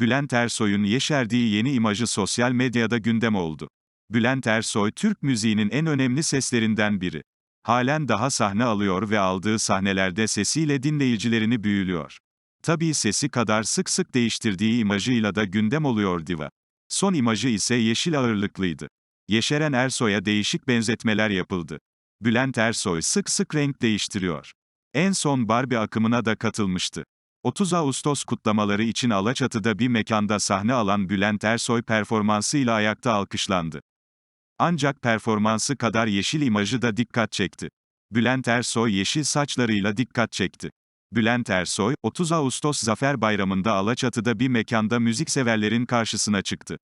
Bülent Ersoy'un yeşerdiği yeni imajı sosyal medyada gündem oldu. Bülent Ersoy, Türk müziğinin en önemli seslerinden biri. Halen daha sahne alıyor ve aldığı sahnelerde sesiyle dinleyicilerini büyülüyor. Tabii sesi kadar sık sık değiştirdiği imajıyla da gündem oluyor diva. Son imajı ise yeşil ağırlıklıydı. Yeşeren Ersoy'a değişik benzetmeler yapıldı. Bülent Ersoy sık sık renk değiştiriyor. En son Barbie akımına da katılmıştı. 30 Ağustos kutlamaları için Alaçatı'da bir mekanda sahne alan Bülent Ersoy performansıyla ayakta alkışlandı. Ancak performansı kadar yeşil imajı da dikkat çekti. Bülent Ersoy yeşil saçlarıyla dikkat çekti. Bülent Ersoy, 30 Ağustos Zafer Bayramı'nda Alaçatı'da bir mekanda müzikseverlerin karşısına çıktı.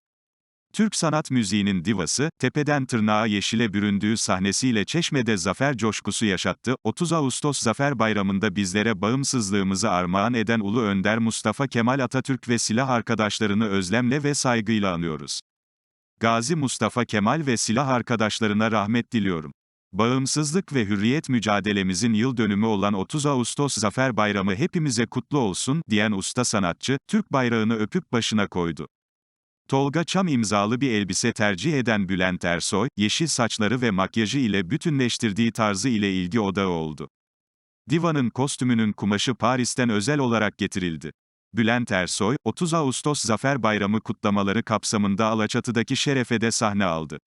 Türk sanat müziğinin divası, tepeden tırnağa yeşile büründüğü sahnesiyle Çeşme'de zafer coşkusu yaşattı. 30 Ağustos Zafer Bayramı'nda bizlere bağımsızlığımızı armağan eden Ulu Önder Mustafa Kemal Atatürk ve silah arkadaşlarını özlemle ve saygıyla anıyoruz. Gazi Mustafa Kemal ve silah arkadaşlarına rahmet diliyorum. Bağımsızlık ve hürriyet mücadelemizin yıl dönümü olan 30 Ağustos Zafer Bayramı hepimize kutlu olsun, diyen usta sanatçı, Türk bayrağını öpüp başına koydu. Tolga Çam imzalı bir elbise tercih eden Bülent Ersoy, yeşil saçları ve makyajı ile bütünleştirdiği tarzı ile ilgi odağı oldu. Diva'nın kostümünün kumaşı Paris'ten özel olarak getirildi. Bülent Ersoy, 30 Ağustos Zafer Bayramı kutlamaları kapsamında Alaçatı'daki Şerefe'de sahne aldı.